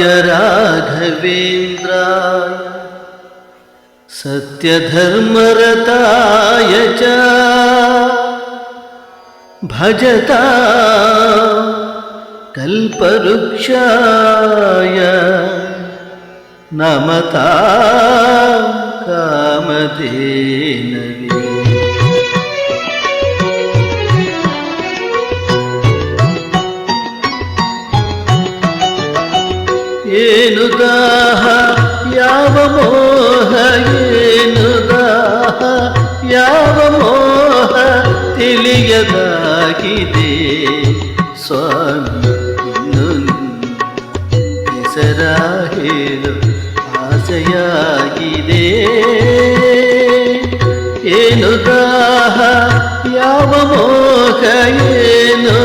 राघवेन्द्राय। सत्यधर्मरताय च। भजता कल्पवृक्षाय। नमता कामधेनवे। ದಾಹ, ಯಾವ ಮೋಹ, ಏನು ದಾಹ, ಯಾವ ಮೋಹ ತಿಳಿಯದಾಗಿದೆ? ಸ್ವಾಮಿ ಹೆಸರ ಆಸೆಯಾಗಿದೆ. ಏನು ದಾಹ, ಯಾವ ಮೋಹ, ಏನು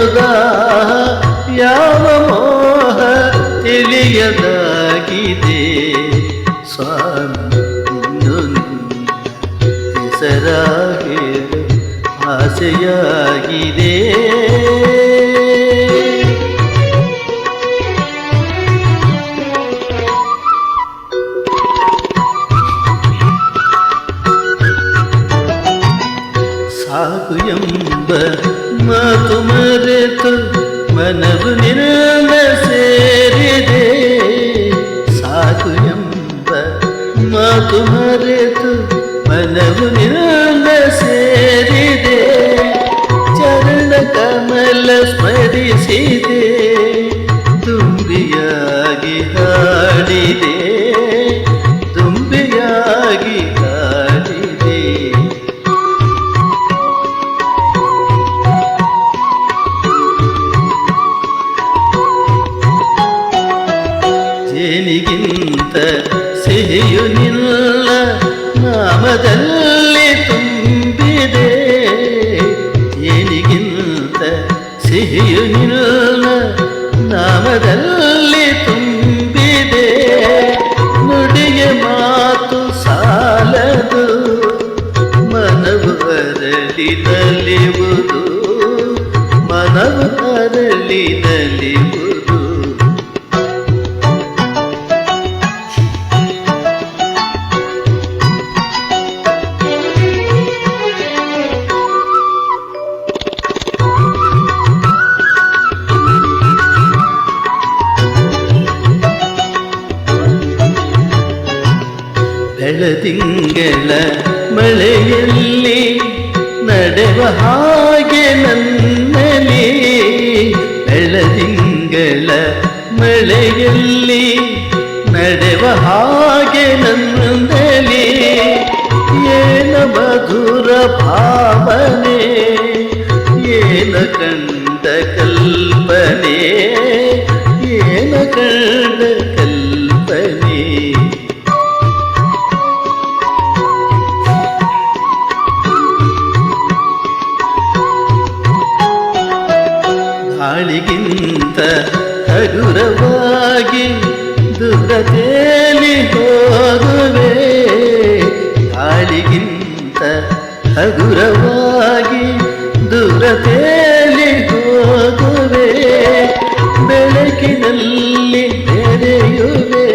ಹೆಸರ ಹೇಳು ಆಸೆಯಾಗಿದೆ ಸಾಕು ಎಂಬ ಮಾತು ಮರೆತು ಮನವು ನಿನ್ನ ಸೇರಿದೆ ಸಾಕು ಎಂಬ ಮಾತು ಮರೆತು ಜೇನಿಗಿಂತ ಸಿಹಿಯು ನಿಲ್ಲ, ನಾಮದಲ್ಲಿ ತುಂಬಿದೆ. ಏನಿಗಿಂತ ಸಿಹಿಯು ನಿಲ್ಲ, ನಾಮದಲ್ಲಿ ತುಂಬಿದೆ. ನುಡಿಯ ಮಾತು ಸಾಲದು, ಮನವು ಅರಳಿ ನಲಿಯುವುದು ಮನವು ಅರಳಿ ಬೆಳದಿಂಗಳ ಮಳೆಯಲ್ಲಿ ನಡೆವ ಹಾಗೆ ನನ್ನಲ್ಲಿ ಬೆಳದಿಂಗಳ ಮಳೆಯಲ್ಲಿ ನಡೆವ ಹಾಗೆ ನನ್ನಲ್ಲಿ ಏನ ಮಧುರ ಭಾವನೆ, ಏನ ಕಂಡ ಕಲ್ಪನೆ, ಏನ ಕಂಡ ಗಾಳಿಗಿಂತ ಹಗುರವಾಗಿ ದುರ್ಗತೇಲಿ ಹೋಗುವೆ. ಗಾಳಿಗಿಂತ ಹಗುರವಾಗಿ ದುರತೇಲಿ ಹೋಗುವೆ. ಬೆಳಕಿನಲ್ಲಿ ಬೆರೆಯುವೆ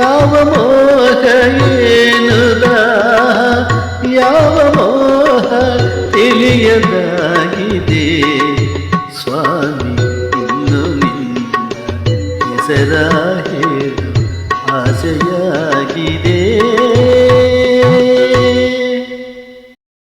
ಯಾವ ಮೋಹ ಏನು ದಾಹ ಯಾವ ಮೋಹ ತಿಳಿಯದಾಗಿದೆ? ಸ್ವಾಮಿ ಇನ್ನು ನಿನ್ನ ಹೆಸರ ಹೇಳು ಆಸೆಯಾಗಿದೆ.